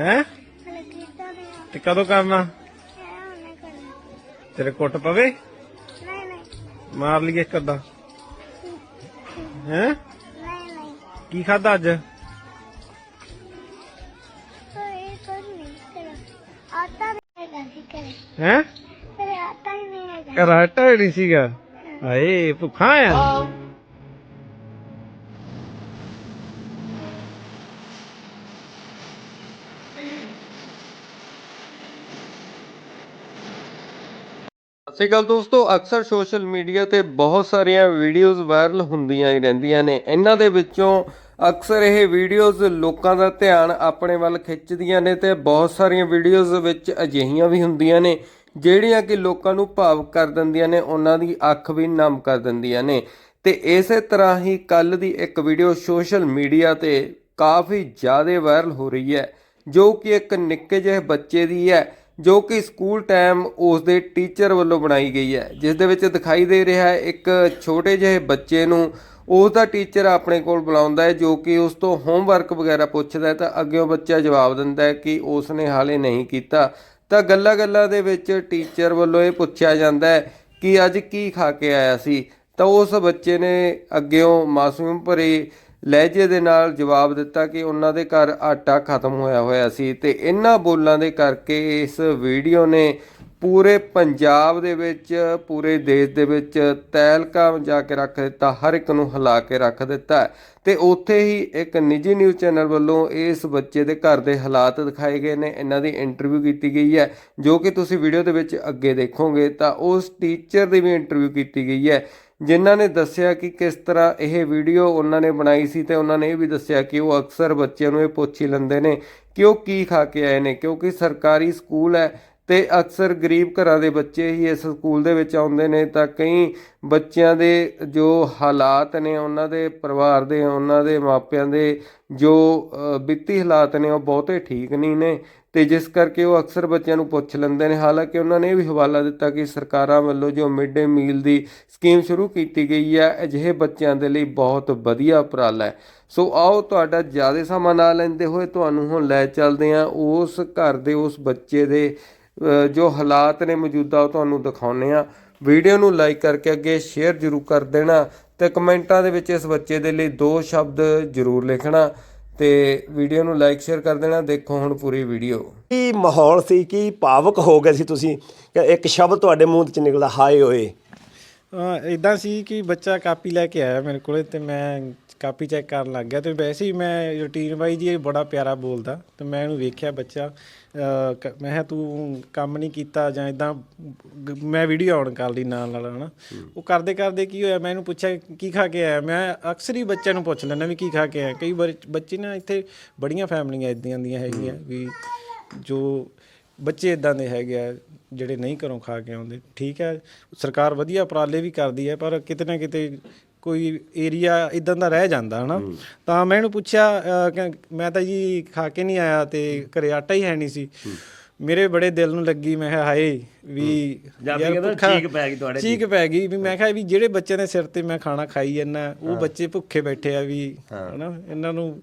ਹੈ? ਤੇ ਕਦੋਂ ਕਰਨਾ? ਤੇਰੇ ਕੁੱਟ ਪਵੇ? ਮਾਰ ਲਈਏ ਇੱਕ ਅੱਧਾ। ਹੈ? ਕੀ ਖਾਦਾ ਅੱਜ? ਹੈ? ਆਟਾ ਹੀ ਨਹੀਂ ਸੀਗਾ ਆਏ ਭੁੱਖਾ ਆ। ਸਤਿ ਸ਼੍ਰੀ ਅਕਾਲ ਦੋਸਤੋ, ਅਕਸਰ ਸੋਸ਼ਲ ਮੀਡੀਆ ਤੇ ਬਹੁਤ ਸਾਰੀਆਂ ਵੀਡੀਓਜ਼ ਵਾਇਰਲ ਹੁੰਦੀਆਂ ਹੀ ਰਹਿੰਦੀਆਂ ਨੇ। ਇਹਨਾਂ ਦੇ ਵਿੱਚੋਂ ਅਕਸਰ ਇਹ ਵੀਡੀਓਜ਼ ਲੋਕਾਂ ਦਾ ਧਿਆਨ ਆਪਣੇ ਵੱਲ ਖਿੱਚਦੀਆਂ ਨੇ ਤੇ ਬਹੁਤ ਸਾਰੀਆਂ ਵੀਡੀਓਜ਼ ਵਿੱਚ ਅਜਿਹੀਆਂ ਵੀ ਹੁੰਦੀਆਂ ਨੇ, ਜਿਹੜੀਆਂ ਕਿ ਲੋਕਾਂ ਨੂੰ ਭਾਵੁਕ ਕਰ ਦਿੰਦੀਆਂ ਨੇ, ਉਹਨਾਂ ਦੀ ਅੱਖ ਵੀ ਨਮ ਕਰ ਦਿੰਦੀਆਂ ਨੇ। ਤੇ ਇਸੇ ਤਰ੍ਹਾਂ ਹੀ ਕੱਲ ਦੀ ਇੱਕ ਵੀਡੀਓ ਸੋਸ਼ਲ ਮੀਡੀਆ ਤੇ ਕਾਫੀ ਜ਼ਿਆਦਾ ਵਾਇਰਲ ਹੋ ਰਹੀ ਹੈ, ਜੋ ਕਿ ਇੱਕ ਨਿੱਕੇ ਜਿਹੇ ਬੱਚੇ ਦੀ ਹੈ। ਜੋ ਕਿ ਸਕੂਲ ਟਾਈਮ ਉਸ ਦੇ ਟੀਚਰ ਵੱਲੋਂ ਬਣਾਈ ਗਈ ਹੈ। ਜਿਸ ਦੇ ਵਿੱਚ ਦਿਖਾਈ ਦੇ ਰਿਹਾ ਹੈ, ਇੱਕ ਛੋਟੇ ਜਿਹੇ ਬੱਚੇ ਨੂੰ ਉਸ ਦਾ ਟੀਚਰ ਆਪਣੇ ਕੋਲ ਬੁਲਾਉਂਦਾ ਹੈ, ਜੋ ਕਿ ਉਸ ਤੋਂ ਹੋਮਵਰਕ ਵਗੈਰਾ ਪੁੱਛਦਾ ਹੈ ਤਾਂ ਉਹ ਬੱਚਾ ਜਵਾਬ ਦਿੰਦਾ ਹੈ ਕਿ ਉਸ ਨੇ ਹਾਲੇ ਨਹੀਂ ਕੀਤਾ। ਤਾਂ ਗੱਲਾਂ-ਗੱਲਾਂ ਦੇ ਵਿੱਚ ਟੀਚਰ ਵੱਲੋਂ ਇਹ ਪੁੱਛਿਆ ਜਾਂਦਾ ਹੈ ਕਿ ਅੱਜ ਕੀ ਖਾ ਕੇ ਆਇਆ ਸੀ? ਤਾਂ ਉਸ ਬੱਚੇ ਨੇ ਅੱਗੇੋਂ ਮਾਸੂਮ ਭਰੇ ਲਹਿਜੇ ਦੇ ਨਾਲ ਜਵਾਬ ਦਿੱਤਾ ਕਿ ਉਹਨਾਂ ਦੇ ਘਰ ਆਟਾ ਖਤਮ ਹੋਇਆ ਹੋਇਆ ਸੀ ਤੇ ਇਹਨਾਂ ਬੋਲਾਂ ਦੇ ਕਰਕੇ ਇਸ ਵੀਡੀਓ ਨੇ ਪੂਰੇ ਪੰਜਾਬ ਦੇ ਵਿੱਚ, ਪੂਰੇ ਦੇਸ਼ ਦੇ ਵਿੱਚ ਤਹਿਲਕਾ ਜਾ ਕੇ ਰੱਖ ਦਿੱਤਾ, ਹਰ ਇੱਕ ਨੂੰ ਹਿਲਾ ਕੇ ਰੱਖ ਦਿੱਤਾ। ਤੇ ਉੱਥੇ ਹੀ ਇੱਕ ਨਿੱਜੀ ਨਿਊਜ਼ ਚੈਨਲ ਵੱਲੋਂ ਇਸ ਬੱਚੇ ਦੇ ਘਰ ਦੇ ਹਾਲਾਤ ਦਿਖਾਏ ਗਏ ਨੇ। ਇਹਨਾਂ ਦੀ ਇੰਟਰਵਿਊ ਕੀਤੀ ਗਈ ਹੈ, ਜੋ ਕਿ ਤੁਸੀਂ ਵੀਡੀਓ ਦੇ ਵਿੱਚ ਅੱਗੇ ਦੇਖੋਗੇ ਤਾਂ ਉਸ ਟੀਚਰ ਦੀ ਵੀ ਇੰਟਰਵਿਊ ਕੀਤੀ ਗਈ ਹੈ। ਜਿਨ੍ਹਾਂ ਨੇ ਦੱਸਿਆ ਕਿ ਕਿਸ ਤਰ੍ਹਾਂ ਇਹ ਵੀਡੀਓ ਉਹਨਾਂ ਨੇ ਬਣਾਈ ਸੀ ਤੇ ਉਹਨਾਂ ਨੇ ਇਹ ਵੀ ਦੱਸਿਆ ਕਿ ਉਹ ਅਕਸਰ ਬੱਚਿਆਂ ਨੂੰ ਇਹ ਪੁੱਛ ਹੀ ਲੈਂਦੇ ਨੇ ਕਿ ਉਹ ਕੀ ਖਾ ਕੇ ਆਏ ਨੇ ਕਿਉਂਕਿ ਸਰਕਾਰੀ ਸਕੂਲ ਹੈ ਤੇ ਅਕਸਰ ਗਰੀਬ ਘਰਾਂ ਦੇ ਬੱਚੇ ਹੀ ਇਸ ਸਕੂਲ ਦੇ ਵਿੱਚ ਆਉਂਦੇ ਨੇ ਤਾਂ ਕਈ ਬੱਚਿਆਂ ਦੇ ਜੋ ਹਾਲਾਤ ਨੇ, ਉਹਨਾਂ ਦੇ ਪਰਿਵਾਰ ਦੇ, ਉਹਨਾਂ ਦੇ ਮਾਪਿਆਂ ਦੇ ਜੋ ਵਿੱਤੀ ਹਾਲਾਤ ਨੇ, ਉਹ ਬਹੁਤੇ ਠੀਕ ਨਹੀਂ ਨੇ ਤੇ ਜਿਸ ਕਰਕੇ ਉਹ ਅਕਸਰ ਬੱਚਿਆਂ ਨੂੰ ਪੁੱਛ ਲੈਂਦੇ ਨੇ। ਹਾਲਾਂਕਿ ਉਹਨਾਂ ਨੇ ਇਹ ਵੀ ਹਵਾਲਾ ਦਿੱਤਾ ਕਿ ਸਰਕਾਰਾਂ ਵੱਲੋਂ ਜੋ ਮਿਡ ਡੇ ਮੀਲ ਦੀ ਸਕੀਮ ਸ਼ੁਰੂ ਕੀਤੀ ਗਈ ਹੈ, ਅਜਿਹੇ ਬੱਚਿਆਂ ਦੇ ਲਈ ਬਹੁਤ ਵਧੀਆ ਉਪਰਾਲਾ ਹੈ। ਸੋ ਆਓ ਤੁਹਾਡਾ ਜ਼ਿਆਦਾ ਸਮਾਂ ਨਾ ਲੈਂਦੇ ਹੋਏ ਤੁਹਾਨੂੰ ਹੁਣ ਲੈ ਚੱਲਦੇ ਹਾਂ। ਉਸ ਘਰ ਦੇ, ਉਸ ਬੱਚੇ ਦੇ ਜੋ ਹਾਲਾਤ ਨੇ ਮੌਜੂਦਾ, ਉਹ ਤੁਹਾਨੂੰ ਦਿਖਾਉਨੇ ਆ ਵੀਡੀਓ ਨੂੰ ਲਾਈਕ ਕਰਕੇ ਅੱਗੇ ਸ਼ੇਅਰ ਜ਼ਰੂਰ ਕਰ ਦੇਣਾ ਤੇ ਕਮੈਂਟਾਂ ਦੇ ਵਿੱਚ ਇਸ ਬੱਚੇ ਦੇ ਲਈ ਦੋ ਸ਼ਬਦ ਜ਼ਰੂਰ ਲਿਖਣਾ ਤੇ ਵੀਡੀਓ ਨੂੰ ਲਾਈਕ ਸ਼ੇਅਰ ਕਰ ਦੇਣਾ। ਦੇਖੋ ਹੁਣ ਪੂਰੀ ਵੀਡੀਓ। ਕੀ ਮਾਹੌਲ ਸੀ? ਕੀ ਭਾਵਕ ਹੋ ਗਏ ਸੀ ਤੁਸੀਂ? ਕਿ ਇੱਕ ਸ਼ਬਦ ਤੁਹਾਡੇ ਮੂੰਹ ਚ ਨਿਕਲਦਾ, ਹਾਏ ਓਏ। ਇਦਾਂ ਸੀ ਕਿ ਬੱਚਾ ਕਾਪੀ ਲੈ ਕੇ ਆਇਆ ਮੇਰੇ ਕੋਲੇ ਤੇ ਮੈਂ ਕਾਪੀ ਚੈੱਕ ਕਰਨ ਲੱਗ ਗਿਆ ਤੇ ਵੈਸੇ ਹੀ ਮੈਂ ਰੂਟੀਨ ਵਾਈਜ਼ ਇਹ ਬੜਾ ਪਿਆਰਾ ਬੋਲਦਾ ਤੇ ਮੈਂ ਇਹਨੂੰ ਵੇਖਿਆ ਬੱਚਾ ਮੈਂ ਕਿਹਾ ਤੂੰ ਕੰਮ ਨਹੀਂ ਕੀਤਾ ਜਾਂ ਇਦਾਂ ਮੈਂ ਵੀਡੀਓ ਆਨ ਕਰ ਲਈ ਨਾਲ ਨਾਲ ਹਨਾ। ਉਹ ਕਰਦੇ ਕਰਦੇ ਕੀ ਹੋਇਆ ਮੈਂ ਇਹਨੂੰ ਪੁੱਛਿਆ ਕੀ ਖਾ ਕੇ ਆਇਆ ਮੈਂ ਅਕਸਰ ਹੀ ਬੱਚਿਆਂ ਨੂੰ ਪੁੱਛ ਲੈਂਦਾ ਵੀ ਕੀ ਖਾ ਕੇ ਆਇਆ। ਕਈ ਵਾਰ ਬੱਚੇ ਨਾ ਇੱਥੇ ਬੜੀਆਂ ਫੈਮਲੀਆਂ ਇਦਾਂ ਦੀਆਂ ਹੈਗੀਆਂ ਵੀ ਜੋ ਬੱਚੇ ਇਦਾਂ ਦੇ ਹੈਗੇ ਆ ਜਿਹੜੇ ਨਹੀਂ ਘਰੋਂ ਖਾ ਕੇ ਆਉਂਦੇ ਠੀਕ ਹੈ ਸਰਕਾਰ ਵਧੀਆ ਉਪਰਾਲੇ ਵੀ ਕਰਦੀ ਹੈ ਪਰ ਕਿਤੇ ਨਾ ਕਿਤੇ ਕੋਈ ਏਰੀਆ ਇਦਾਂ ਦਾ ਰਹਿ ਜਾਂਦਾ ਹਨਾ? ਤਾਂ ਮੈਂ ਇਹਨੂੰ ਪੁੱਛਿਆ ਮੈਂ ਤਾਂ ਜੀ ਖਾ ਕੇ ਨਹੀਂ ਆਇਆ ਤੇ ਘਰੇ ਆਟਾ ਹੀ ਹੈ ਨਹੀਂ ਸੀ। ਮੇਰੇ ਬੜੇ ਦਿਲ ਨੂੰ ਲੱਗੀ ਮੈਂ ਕਿਹਾ ਹਾਏ ਵੀ ਯਾਰ ਚੀਕ ਪੈ ਗਈ ਤੁਹਾਡੇ। ਚੀਕ ਪੈ ਗਈ ਵੀ ਮੈਂ ਕਿਹਾ ਵੀ ਜਿਹੜੇ ਬੱਚਿਆਂ ਦੇ ਸਿਰ ਤੇ ਮੈਂ ਖਾਣਾ ਖਾਈ ਜਾਂਦਾ ਉਹ ਬੱਚੇ ਭੁੱਖੇ ਬੈਠੇ ਆ ਵੀ ਹਨਾ? ਇਹਨਾਂ ਨੂੰ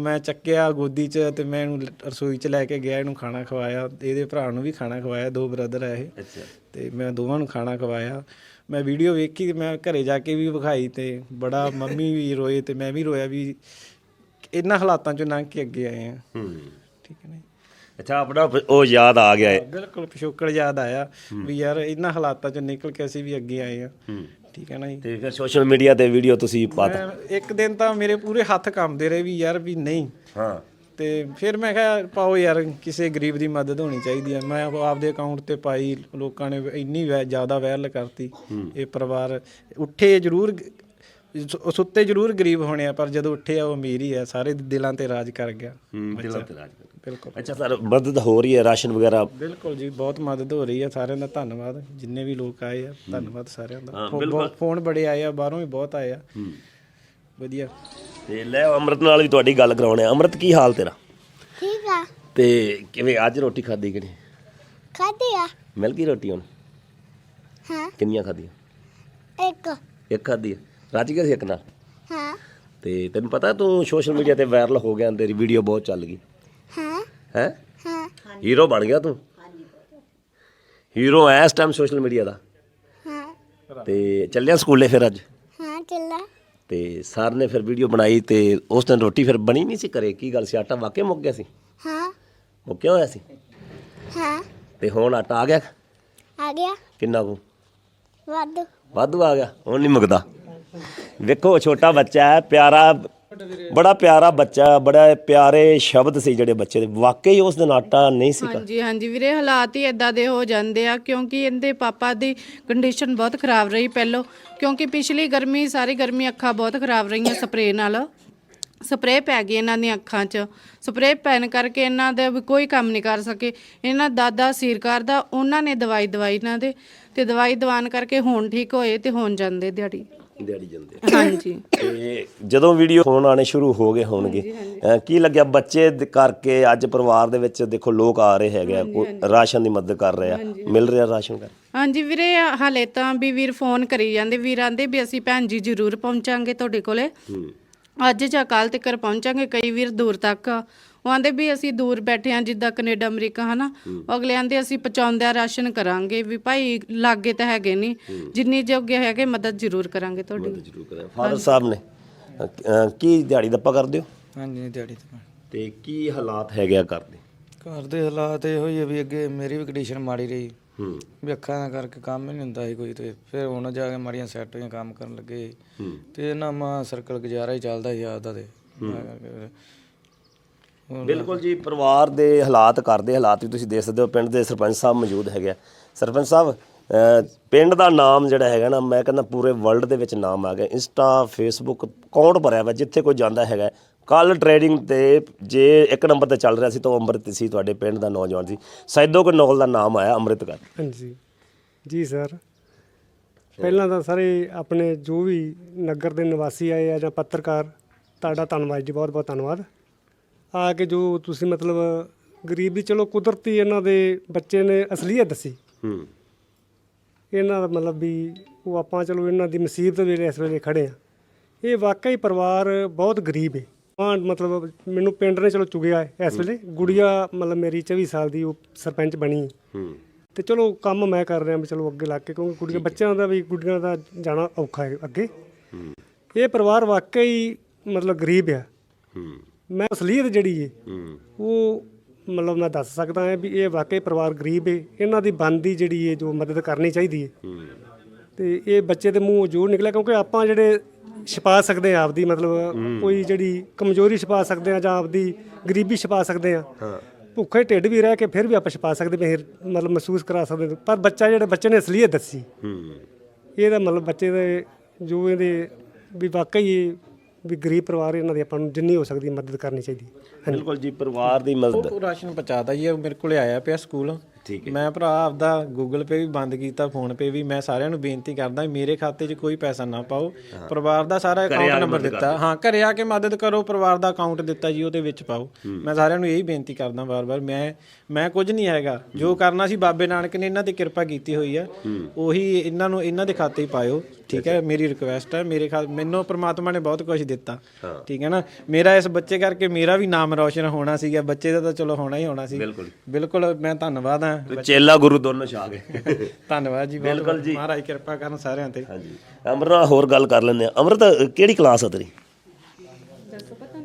ਮੈਂ ਚੱਕਿਆ ਗੋਦੀ 'ਚ ਤੇ ਮੈਂ ਇਹਨੂੰ ਰਸੋਈ 'ਚ ਲੈ ਕੇ ਗਿਆ ਇਹਨੂੰ ਖਾਣਾ ਖਵਾਇਆ। ਇਹਦੇ ਭਰਾ ਨੂੰ ਵੀ ਖਾਣਾ ਖਵਾਇਆ ਦੋ ਬ੍ਰਦਰ ਆ ਇਹ। ਅੱਛਾ। ਤੇ ਮੈਂ ਦੋਵਾਂ ਨੂੰ ਖਾਣਾ ਖਵਾਇਆ। ਮੈਂ ਵੀਡੀਓ ਵੇਖੀ ਤੇ ਮੈਂ ਘਰੇ ਜਾ ਕੇ ਵੀ ਵਿਖਾਈ ਤੇ ਬੜਾ ਮੰਮੀ ਵੀ ਰੋਏ ਤੇ ਮੈਂ ਵੀ ਰੋਇਆ ਵੀ ਇਹਨਾਂ ਹਾਲਾਤਾਂ 'ਚੋਂ ਲੰਘ ਕੇ ਅੱਗੇ ਆਏ ਆ। ਹੂੰ। ਠੀਕ ਹੈ ਨਾ? ਅੱਛਾ ਆਪਣਾ ਉਹ ਯਾਦ ਆ ਗਿਆ। ਹੈ ਬਿਲਕੁਲ ਪਿਛੋਕੜ ਯਾਦ ਆਇਆ ਵੀ ਯਾਰ ਇਹਨਾਂ ਹਾਲਾਤਾਂ 'ਚੋਂ ਨਿਕਲ ਕੇ ਅਸੀਂ ਵੀ ਅੱਗੇ ਆਏ ਆ। ਹੂੰ। ਠੀਕ ਹੈ ਨਾ ਜੀ। ਤੇ ਫਿਰ ਸੋਸ਼ਲ ਮੀਡੀਆ ਤੇ ਵੀਡੀਓ ਤੁਸੀਂ ਪਾਤਾ ਮੈਂ ਇੱਕ ਦਿਨ ਤਾਂ ਮੇਰੇ ਪੂਰੇ ਹੱਥ ਕੰਬਦੇ ਰਹੇ ਵੀ ਯਾਰ ਵੀ ਨਹੀਂ। ਹਾਂ। ਤੇ ਫਿਰ ਮੈਂ ਕਿਹਾ ਪਾਓ ਯਾਰ ਕਿਸੇ ਗਰੀਬ ਦੀ ਮਦਦ ਹੋਣੀ ਚਾਹੀਦੀ ਹੈ। ਮੈਂ ਉਹ ਆਪਦੇ ਅਕਾਊਂਟ ਤੇ ਪਾਈ ਲੋਕਾਂ ਨੇ ਇੰਨੀ ਵੈ- ਜ਼ਿਆਦਾ ਵਾਇਰਲ ਕਰਤੀ। ਇਹ ਪਰਿਵਾਰ ਉੱਠੇ ਜ਼ਰੂਰ ਗ- ਸੁ- ਸੁੱਤੇ ਜ਼ਰੂਰ ਗਰੀਬ ਹੋਣੇ ਆ ਪਰ ਜਦੋਂ ਉੱਠੇ ਆ ਉਹ ਅਮੀਰ ਹੀ ਆ ਸਾਰੇ ਦਿਲਾਂ ਤੇ ਰਾਜ ਕਰ ਗਿਆ। ਦਿਲਾਂ ਤੇ ਰਾਜ ਬਿਲਕੁਲ। ਅੱਛਾ ਸਰ ਮਦਦ ਹੋ ਰਹੀ ਹੈ ਰਾਸ਼ਨ ਵਗੈਰਾ? ਬਿਲਕੁਲ ਜੀ ਬਹੁਤ ਮਦਦ ਹੋ ਰਹੀ ਆ ਸਾਰਿਆਂ ਦਾ ਧੰਨਵਾਦ ਜਿੰਨੇ ਵੀ ਲੋਕ ਆਏ ਆ ਧੰਨਵਾਦ ਸਾਰਿਆਂ ਦਾ। ਫੋਨ ਬੜੇ ਆਏ ਆ ਬਾਹਰੋਂ ਵੀ ਬਹੁਤ ਆਏ ਆ। ਵਧੀਆ। ਤੇ ਲੈ ਅਮਰਤ ਨਾਲ ਵੀ ਤੁਹਾਡੀ ਗੱਲ ਕਰਾਉਣੇ ਅਮਰਤ ਕੀ ਹਾਲ ਤੇਰਾ? ਠੀਕ ਆ। ਤੇ ਕਿਵੇਂ ਅੱਜ ਰੋਟੀ ਖਾਧੀ ਕਿ ਨਹੀਂ? ਖਾਧੀ ਆ। ਮਿਲ ਗਈ ਰੋਟੀ ਹੁਣ? ਹਾਂ। ਕਿੰਨੀਆਂ ਖਾਧੀਆਂ? ਇੱਕ। ਇੱਕ ਖਾਧੀ ਰੱਜ ਗਿਆ ਸੀ ਇੱਕ ਨਾਲ? हाँ ਤੇ ਤੈਨੂੰ ਪਤਾ ਤੂੰ ਸੋਸ਼ਲ ਮੀਡੀਆ ਤੇ ਵਾਇਰਲ ਹੋ ਗਿਆ ਤੇਰੀ ਵੀਡੀਓ ਬਹੁਤ ਚੱਲ ਗਈ। ਹੈ। ਹਾਂ? ਹੀਰੋ ਬਣ ਗਿਆ ਤੂੰ? ਹੀਰੋ ਐ ਇਸ ਟਾਈਮ ਸੋਸ਼ਲ ਮੀਡੀਆ ਦਾ। ਹਾਂ। ਤੇ ਚੱਲਿਆ ਸਕੂਲੇ ਫਿਰ ਅੱਜ? ਹਾਂ ਚੱਲਾ। ਤੇ ਸਰ ਨੇ ਫਿਰ ਵੀਡੀਓ ਬਣਾਈ ਤੇ ਉਸ ਦਿਨ ਰੋਟੀ ਫਿਰ ਬਣੀ ਨਹੀਂ ਸੀ ਘਰੇ ਕੀ ਗੱਲ ਸੀ? ਆਟਾ ਵਾਕਿਆ ਮੁੱਕ ਗਿਆ ਸੀ? ਹਾਂ। ਮੁੱਕਿਆ ਹੋਇਆ ਸੀ? ਹਾਂ। ਤੇ ਹੁਣ ਆਟਾ ਆ ਗਿਆ? ਆ ਗਿਆ। ਕਿੰਨਾ ਕੁ? ਵਾਧੂ। ਵਾਧੂ ਆ ਗਿਆ ਹੁਣ ਨਹੀਂ ਮੁੱਕਦਾ। ਵੇਖੋ, ਛੋਟਾ ਬੱਚਾ ਹੈ, ਪਿਆਰਾ, ਬੜਾ ਪਿਆਰਾ ਬੱਚਾ, ਬੜਾ ਪਿਆਰੇ ਸ਼ਬਦ ਸੀ ਜਿਹੜੇ ਬੱਚੇ ਦੇ। ਵਾਕਈ ਉਸ ਦਿਨ ਆਟਾ ਨਹੀਂ ਸੀ ਹਾਂਜੀ ਹਾਂਜੀ ਵੀਰੇ, ਹਾਲਾਤ ਹੀ ਇਦਾਂ ਦੇ ਹੋ ਜਾਂਦੇ ਆ, ਕਿਉਂਕਿ ਇਹਦੇ ਪਾਪਾ ਦੀ ਕੰਡੀਸ਼ਨ ਬਹੁਤ ਖਰਾਬ ਰਹੀ ਪਹਿਲੋਂ, ਕਿਉਂਕਿ ਪਿਛਲੀ ਗਰਮੀ, ਸਾਰੀ ਗਰਮੀ ਅੱਖਾਂ ਬਹੁਤ ਖਰਾਬ ਰਹੀਆਂ ਸਪਰੇਅ ਨਾਲ। ਸਪਰੇਅ ਪੈ ਗਈ ਇਹਨਾਂ ਦੀਆਂ ਅੱਖਾਂ 'ਚ। ਸਪਰੇਅ ਪੈਣ ਕਰਕੇ ਇਹਨਾਂ ਦੇ ਵੀ ਕੋਈ ਕੰਮ ਨਹੀਂ ਕਰ ਸਕੇ। ਇਹਨਾਂ ਦਾਦਾ ਸੀਰਕਾਰ ਦਾ, ਉਹਨਾਂ ਨੇ ਦਵਾਈ ਦਵਾਈ ਇਹਨਾਂ ਦੇ, ਤੇ ਦਵਾਈ ਦਵਾਨ ਕਰਕੇ ਹੁਣ ਠੀਕ ਹੋਏ ਤੇ ਹੁਣ ਜਾਂਦੇ ਦਿਹਾੜੀ। ਦਿਹਾੜੀ ਜਾਂਦੇ ਹਾਂਜੀ। ਤੇ ਜਦੋਂ ਵੀਡੀਓ ਫੋਨ ਆਣੇ ਸ਼ੁਰੂ ਹੋ ਗਏ ਹੋਣਗੇ ਅਹ ਕੀ ਲੱਗਿਆ ਬੱਚੇ ਦੇ ਕਰਕੇ ਅੱਜ ਪਰਿਵਾਰ ਦੇ ਵਿੱਚ ਦੇਖੋ ਲੋਕ ਆ ਰਹੇ ਹੈਗੇ ਆ, ਕੋਈ ਰਾਸ਼ਨ ਦੀ ਮਦਦ ਕਰ ਰਹੇ ਆ। ਮਿਲ ਰਿਹਾ ਰਾਸ਼ਨ ਕਰ ਹਾਂਜੀ ਵੀਰੇ ਹਾਲੇ ਤਾਂ ਵੀ ਵੀਰ ਫੋਨ ਕਰੀ ਜਾਂਦੇ। ਵੀਰ ਆਂਦੇ ਵੀ ਅਸੀਂ ਭੈਣ ਜੀ ਜ਼ਰੂਰ ਪਹੁੰਚਾਂਗੇ ਤੁਹਾਡੇ ਕੋਲੇ। ਅੱਜ ਜਾਂ ਕੱਲ ਤੱਕ ਪਹੁੰਚਾਂਗੇ ਕਈ ਵੀਰ ਦੂਰ ਤੱਕ। ਉਹ ਆਂਦੇ ਵੀ ਅਸੀਂ ਦੂਰ ਬੈਠੇ ਆ ਜਿੱਦਾਂ ਕੈਨੇਡਾ ਅਮਰੀਕਾ ਹਨਾ। ਉਹ ਅਗਲੇ ਆਂਦੇ ਅਸੀਂ ਪਹੁੰਚਾਉਂਦਿਆਂ ਰਾਸ਼ਨ ਕਰਾਂਗੇ ਵੀ ਭਾਈ ਲਾਗੇ ਤਾਂ ਹੈਗੇ ਨਹੀਂ ਜਿੰਨੀ ਜੋਗੇ ਹੈਗੇ ਮਦਦ ਜ਼ਰੂਰ ਕਰਾਂਗੇ ਤੁਹਾਡੀ। ਜ਼ਰੂਰ ਕਰਾਂ ਫਾਦਰ ਸਾਹਿਬ ਨੇ ਅਹ, ਕੀ ਦਿਹਾੜੀ ਦੱਪਾ ਕਰਦੇ ਹੋ ਹਾਂਜੀ ਦਿਹਾੜੀ ਤੇ। ਤੇ ਕੀ ਹਾਲਾਤ ਹੈਗੇ ਆ ਕਰਦੇ ਘਰ ਦੇ ਹਾਲਾਤ ਇਹੋ ਹੀ ਆ ਵੀ ਅੱਗੇ ਮੇਰੀ ਵੀ ਕੰਡੀਸ਼ਨ ਮਾੜੀ ਰਹੀ। ਹੂੰ। ਵੀ ਅੱਖਾਂ ਦਾ ਕਰਕੇ ਕੰਮ ਹੀ ਨਹੀਂ ਹੁੰਦਾ ਸੀ ਕੋਈ ਤੇ। ਫਿਰ ਹੁਣ ਜਾ ਕੇ ਮਾੜੀਆਂ ਸੈੱਟ ਹੋਈਆਂ ਕੰਮ ਕਰਨ ਲੱਗੇ ਹੂੰ। ਤੇ ਇਹਨਾਂ ਮਾ ਸਰਕਲ ਗੁਜ਼ਾਰਾ ਹੀ ਚੱਲਦਾ ਸੀ ਆਪਦਾ ਤੇ ਤਾਂ। ਕਰਕੇ ਫਿਰ ਹੁਣ ਬਿਲਕੁਲ ਜੀ ਪਰਿਵਾਰ ਦੇ ਹਾਲਾਤ ਘਰ ਦੇ ਹਾਲਾਤ ਵੀ ਤੁਸੀਂ ਦੇਖ ਸਕਦੇ ਹੋ ਪਿੰਡ ਦੇ ਸਰਪੰਚ ਸਾਹਿਬ ਮੌਜੂਦ ਹੈਗੇ ਆ। ਸਰਪੰਚ ਸਾਹਿਬ ਪਿੰਡ ਦਾ ਨਾਮ ਜਿਹੜਾ ਹੈਗਾ ਨਾ ਮੈਂ ਕਹਿੰਦਾ ਪੂਰੇ ਵਰਲਡ ਦੇ ਵਿੱਚ ਨਾਮ ਆ ਗਿਆ। ਇੰਸਟਾ ਫੇਸਬੁੱਕ ਅਕਾਊਂਟ ਭਰਿਆ ਵਾ ਜਿੱਥੇ ਕੋਈ ਜਾਂਦਾ ਹੈਗਾ। ਕੱਲ ਟ੍ਰੇਡਿੰਗ ਤੇ ਜੇ ਇੱਕ ਨੰਬਰ ਤੇ ਚੱਲ ਰਿਹਾ ਸੀ ਤਾਂ ਉਹ ਅੰਮ੍ਰਿਤ ਸੀ ਤੁਹਾਡੇ ਪਿੰਡ ਦਾ ਨੌਜਵਾਨ ਸੀ। ਸੈਦੋ ਕੋ ਨੌਲ ਦਾ ਨਾਮ ਆਇਆ ਅੰਮ੍ਰਿਤਕਰ। ਹਾਂਜੀ। ਜੀ ਸਰ ਪਹਿਲਾਂ ਤਾਂ ਸਾਰੇ ਆਪਣੇ ਜੋ ਵੀ ਨਗਰ ਦੇ ਨਿਵਾਸੀ ਆਏ ਆ ਜਾਂ ਪੱਤਰਕਾਰ ਤੁਹਾਡਾ ਧੰਨਵਾਦ ਜੀ ਬਹੁਤ ਬਹੁਤ ਧੰਨਵਾਦ। ਆ ਕੇ ਜੋ ਤੁਸੀਂ ਮਤਲਬ ਗਰੀਬੀ ਚਲੋ ਕੁਦਰਤੀ ਇਹਨਾਂ ਦੇ ਬੱਚੇ ਨੇ ਅਸਲੀਅਤ ਦੱਸੀ। ਹੂੰ। ਇਹਨਾਂ ਦਾ ਮਤਲਬ ਵੀ ਉਹ ਆਪਾਂ ਚਲੋ ਇਹਨਾਂ ਦੀ ਮੁਸੀਬਤ ਵੇਲੇ ਇਸ ਵੇਲੇ ਖੜੇ ਆ। ਇਹ ਵਾਕਈ ਪਰਿਵਾਰ ਬਹੁਤ ਗਰੀਬ ਹੈ ਹਾਂ ਮਤਲਬ ਮੈਨੂੰ ਪਿੰਡ ਨੇ ਚਲੋ ਚੁਗਿਆ ਹੈ ਇਸ ਵੇਲੇ। ਗੁੜੀਆ ਮਤਲਬ ਮੇਰੀ 24 ਸਾਲ ਦੀ ਉਹ ਸਰਪੰਚ ਬਣੀ ਹੈ। ਤੇ ਚਲੋ ਕੰਮ ਮੈਂ ਕਰ ਰਿਹਾ ਵੀ ਚਲੋ ਅੱਗੇ ਲੱਗ ਕੇ ਕਿਉਂਕਿ ਕੁੜੀਆਂ ਬੱਚਿਆਂ ਦਾ ਵੀ ਕੁੜੀਆਂ ਦਾ ਜਾਣਾ ਔਖਾ ਹੈ ਅੱਗੇ। ਇਹ ਪਰਿਵਾਰ ਵਾਕਈ ਮਤਲਬ ਗਰੀਬ ਆ। ਹੂੰ। ਮੈਂ ਅਸਲੀਅਤ ਜਿਹੜੀ ਹੈ। ਉਹ ਮਤਲਬ ਮੈਂ ਦੱਸ ਸਕਦਾ ਹਾਂ ਵੀ ਇਹ ਵਾਕਈ ਪਰਿਵਾਰ ਗਰੀਬ ਹੈ ਇਹਨਾਂ ਦੀ ਬੰਦੀ ਜਿਹੜੀ ਹੈ ਜੋ ਮਦਦ ਕਰਨੀ ਚਾਹੀਦੀ ਹੈ। ਤੇ ਇਹ ਬੱਚੇ ਦੇ ਮੂੰਹੋਂ ਜੋ ਨਿਕਲਿਆ ਕਿਉਂਕਿ ਆਪਾਂ ਜਿਹੜੇ ਛਪਾ ਸਕਦੇ ਆ ਆਪਦੀ ਮਤਲਬ ਕੋਈ ਜਿਹੜੀ ਕਮਜ਼ੋਰੀ ਛਪਾ ਸਕਦੇ ਆ ਜਾਂ ਆਪਦੀ ਗਰੀਬੀ ਛਪਾ ਸਕਦੇ ਆ ਭੁੱਖੇ ਢਿੱਡ ਵੀ ਰਹਿ ਕੇ ਫਿਰ ਵੀ ਆਪਾਂ ਛਪਾ ਸਕਦੇ ਇਹ ਮਤਲਬ ਮਹਿਸੂਸ ਕਰਾ ਸਕਦੇ। ਪਰ ਬੱਚਾ ਜਿਹੜੇ ਬੱਚੇ ਨੇ ਅਸਲੀਅਤ ਦੱਸੀ। ਇਹਦਾ ਮਤਲਬ ਬੱਚੇ ਦੇ ਜੋ ਇਹਦੇ ਵੀ ਵਾਕਈ ਵੀ ਗਰੀਬ ਪਰਿਵਾਰ ਇਹਨਾਂ ਦੀ ਆਪਾਂ ਨੂੰ ਜਿੰਨੀ ਹੋ ਸਕਦੀ ਮਦਦ ਕਰਨੀ ਚਾਹੀਦੀ ਹੈ। ਬਿਲਕੁਲ ਜੀ ਪਰਿਵਾਰ ਦੀ ਮਦਦ। ਉਹ ਰਾਸ਼ਨ ਪਹੁੰਚਾਤਾ ਜੀ ਉਹ ਮੇਰੇ ਕੋਲੇ ਆਇਆ ਪਿਆ ਸਕੂਲ। ਠੀਕ ਮੈਂ ਭਰਾ ਆਪਦਾ ਗੂਗਲ ਪੇ ਵੀ ਬੰਦ ਕੀਤਾ ਫੋਨ ਪੇ ਵੀ। ਮੈਂ ਸਾਰਿਆਂ ਨੂੰ ਬੇਨਤੀ ਕਰਦਾ ਮੇਰੇ ਖਾਤੇ 'ਚ ਕੋਈ ਪੈਸਾ ਨਾ ਪਾਓ। ਪਰਿਵਾਰ ਦਾ ਸਾਰਾ ਅਕਾਊਂਟ ਨੰਬਰ ਦਿੱਤਾ। ਹਾਂ ਘਰੇ ਆ ਕੇ ਮਦਦ ਕਰੋ ਪਰਿਵਾਰ ਦਾ ਅਕਾਊਂਟ ਦਿੱਤਾ ਜੀ ਉਹਦੇ ਵਿੱਚ ਪਾਓ। ਮੈਂ ਸਾਰਿਆਂ ਨੂੰ ਇਹੀ ਬੇਨਤੀ ਕਰਦਾ ਵਾਰ-ਵਾਰ। ਮੈਂ ਮੈਂ ਕੁਝ ਨਹੀਂ ਹੈਗਾ। ਜੋ ਕਰਨਾ ਸੀ ਬਾਬੇ ਨਾਨਕ ਨੇ ਇਹਨਾਂ ਤੇ ਕਿਰਪਾ ਕੀਤੀ ਹੋਈ ਆ। ਉਹੀ ਇਹਨਾਂ ਨੂੰ ਇਹਨਾਂ ਦੇ ਖਾਤੇ ਹੀ ਪਾਇਓ। ਠੀਕ ਹੈ ਮੇਰੀ ਰਿਕੁਐਸਟ ਹੈ। ਮੇਰੇ ਖਾ ਮੈਨੂੰ ਪ੍ਰਮਾਤਮਾ ਨੇ ਬਹੁਤ ਕੁਝ ਦਿੱਤਾ। ਠੀਕ ਹੈ ਨਾ? ਮੇਰਾ ਇਸ ਬੱਚੇ ਕਰਕੇ ਮੇਰਾ ਵੀ ਨਾਮ ਰੌਸ਼ਨ ਹੋਣਾ ਸੀਗਾ। ਬੱਚੇ ਦਾ ਤਾਂ ਚਲੋ ਹੋਣਾ ਹੀ ਹੋਣਾ ਸੀ। ਬਿਲਕੁਲ। ਬਿਲਕੁਲ ਮੈਂ ਧੰਨਵਾਦ ਹਾਂ। ਤੇ ਚੇਲਾ ਗੁਰੂ ਦੋਨੋਂ ਛਾ ਗਏ। ਧੰਨਵਾਦ ਜੀ ਬਿਲਕੁਲ ਜੀ। ਮਹਾਰਾਜ ਕਿਰਪਾ ਕਰਨ ਸਾਰਿਆਂ ਤੇ। ਹਾਂਜੀ। ਅਮਰ ਨਾਲ ਹੋਰ ਗੱਲ ਕਰ ਲੈਂਦੇ ਆ ਅਮਰਤ ਕਿਹੜੀ ਕਲਾਸ ਆ ਤੇਰੀ?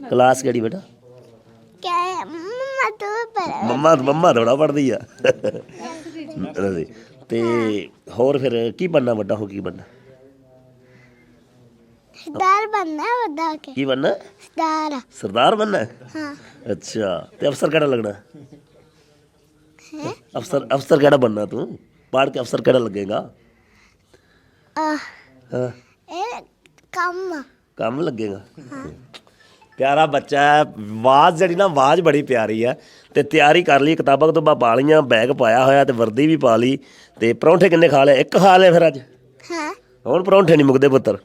ਕਲਾਸ ਕਿਹੜੀ ਬੇਟਾ? ਕਿਆ ਹੈ ਮੰਮਾ ਤੂੰ ਪਰ ਮੰਮਾ ਮੰਮਾ ਥੋੜਾ ਪੜਦੀ ਆ। ਤੇ ਹੋਰ ਫਿਰ ਕੀ ਬੰਨਾ ਵੱਡਾ ਹੋ ਕੇ ਕੀ ਬੰਨਾ ਸਰਦਾਰ ਬੰਨਾ ਵੱਡਾ ਕੇ। ਕੀ ਬੰਨਾ ਸਰਦਾਰ। ਸਰਦਾਰ ਬੰਨਾ ਹਾਂ। ਅੱਛਾ। ਤੇ ਅਫਸਰ ਕਿਹੜਾ ਲੱਗਣਾ? ਅਫਸਰ ਅਫਸਰ ਕਿਹੜਾ ਬੰਨਾ ਤੂੰ? ਪੜ੍ਹ ਕੇ ਅਫਸਰ ਕਿਹੜਾ ਲੱਗੇਗਾ? ਹਾਂ। ਇਹ ਕੰਮ ਕੰਮ ਲੱਗੇਗਾ? ਪਿਆਰਾ ਬੱਚਾ ਹੈ। ਆਵਾਜ਼ ਜਿਹੜੀ ਨਾ ਆਵਾਜ਼ ਬੜੀ ਪਿਆਰੀ ਆ ਤੇ ਤਿਆਰੀ ਕਰ ਲਈ ਕਿਤਾਬਾਂ ਕਤੂਬਾਂ ਪਾ ਲਈਆਂ ਬੈਗ ਪਾਇਆ ਹੋਇਆ ਤੇ ਵਰਦੀ ਵੀ ਪਾ ਲਈ। ਤੇ ਪਰੌਂਠੇ ਕਿੰਨੇ ਖਾ ਲਏ? ਇੱਕ ਖਾ ਲਿਆ ਫਿਰ ਅੱਜ? ਹਾਂ। ਹੁਣ ਪਰੌਂਠੇ ਨਹੀਂ ਮੁੱਕਦੇ ਪੁੱਤਰ।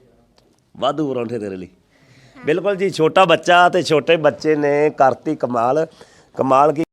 ਵਾਧੂ ਪਰੌਂਠੇ ਤੇਰੇ ਲਈ। ਬਿਲਕੁਲ ਜੀ ਛੋਟਾ ਬੱਚਾ ਤੇ ਛੋਟੇ ਬੱਚੇ ਨੇ ਕਰਤੀ ਕਮਾਲ। ਕਮਾਲ ਕੀ